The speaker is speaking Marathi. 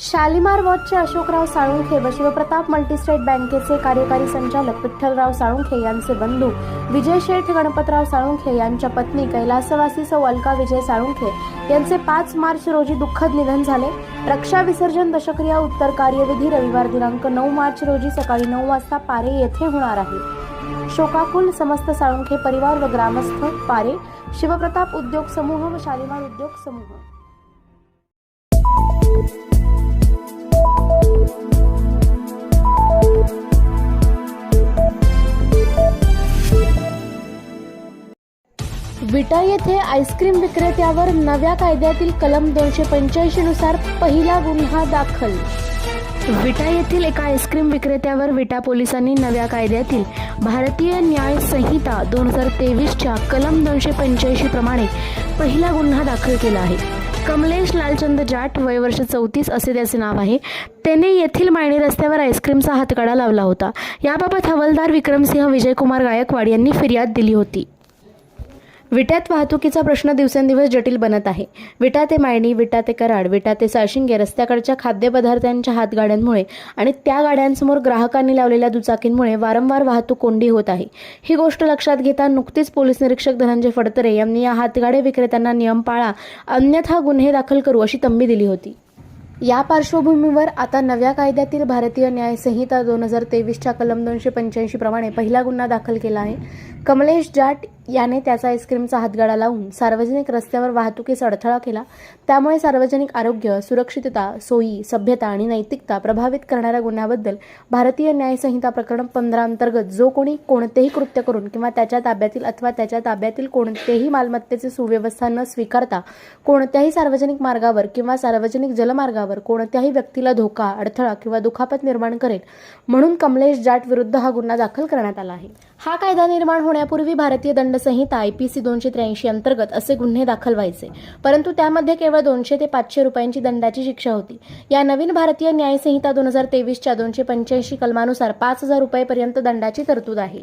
शालिमार वॉचचे अशोकराव साळुंखे व शिवप्रताप मल्टीस्टेट बँकेचे कार्यकारी संचालक विठ्ठलराव साळुंखे यांचे बंधू विजय शेठ गणपतराव साळुंखे यांच्या पत्नी कैलासवासी सौ अलका विजय साळुंखे यांचे पाच मार्च रोजी दुःखद निधन झाले. रक्षा विसर्जन दशक्रिया उत्तर कार्यविधी रविवार दिनांक नऊ मार्च रोजी सकाळी नऊ वाजता पारे येथे होणार आहे. शोकाकुल समस्त साळुंखे परिवार व ग्रामस्थ पारे शिवप्रताप उद्योग समूह व शालिमार उद्योग समूह. विटा येथे आईस्क्रीम विक्रेत्यावर नव्या कायद्यातील कलम दोनशे पंच्याऐंशी नुसार पहिला गुन्हा दाखल. विटा येथील एका आईस्क्रीम विक्रेत्यावर विटा पोलिसांनी नव्या कायद्यातील भारतीय न्याय संहिता दोन हजार तेवीसच्या कलम दोनशे पंच्याऐंशी प्रमाणे पहिला गुन्हा दाखल केला आहे. कमलेश लालचंद जाट वय वर्ष चौतीस असे त्याचे नाव आहे. त्याने येथील मायणी रस्त्यावर आईस्क्रीमचा हातकडा लावला होता. याबाबत हवालदार विक्रमसिंह विजयकुमार गायकवाड यांनी फिर्याद दिली होती. विट्यात वाहतुकीचा प्रश्न दिवसेंदिवस जटिल बनत आहे. विटा ते मायणी विटा ते कराड विटा ते साशिंगे रस्त्याकडच्या खाद्यपदार्थांच्या हातगाड्यांमुळे आणि त्या गाड्यांसमोर ग्राहकांनी लावलेल्या दुचाकींमुळे वारंवार वाहतूक कोंडी होत आहे. ही गोष्ट लक्षात घेता नुकतीच पोलीस निरीक्षक धनंजय फडतरे यांनी या हातगाडे विक्रेत्यांना नियम पाळा अन्यथा गुन्हे दाखल करू अशी तंबी दिली होती. या पार्श्वभूमीवर आता नव्या कायद्यातील भारतीय न्याय संहिता दोन हजार तेवीसच्या कलम दोनशे पंच्याऐंशी प्रमाणे पहिला गुन्हा दाखल केला आहे. कमलेश जाट याने त्याचा आईस्क्रीमचा हातगाडा लावून सार्वजनिक रस्त्यावर वाहतुकीस अडथळा केला. त्यामुळे सार्वजनिक आरोग्य सुरक्षितता सोयी सभ्यता आणि नैतिकता प्रभावित करणाऱ्या गुन्ह्याबद्दल भारतीय न्यायसंहिता प्रकरण पंधरा अंतर्गत जो कोणी कोणतेही कृत्य करून किंवा त्याच्या ताब्यातील अथवा त्याच्या ताब्यातील कोणतेही मालमत्तेचे सुव्यवस्था न स्वीकारता कोणत्याही सार्वजनिक मार्गावर किंवा सार्वजनिक जलमार्गावर कोणत्याही व्यक्तीला धोका अडथळा किंवा दुखापत निर्माण करेल म्हणून कमलेश जाट विरुद्ध हा गुन्हा दाखल करण्यात आला आहे. हा कायदा निर्माण होण्यापूर्वी भारतीय दंडसंहिता आय पी सी दोनशे त्र्याऐंशी अंतर्गत असे गुन्हे दाखल व्हायचे. परंतु त्यामध्ये केवळ दोनशे ते पाचशे रुपयांची दंडाची शिक्षा होती. या नवीन भारतीय न्यायसंहिता दोन हजार तेवीसच्या दोनशे पंच्याऐंशी कलमानुसार पाच हजार रुपयेपर्यंत दंडाची तरतूद आहे.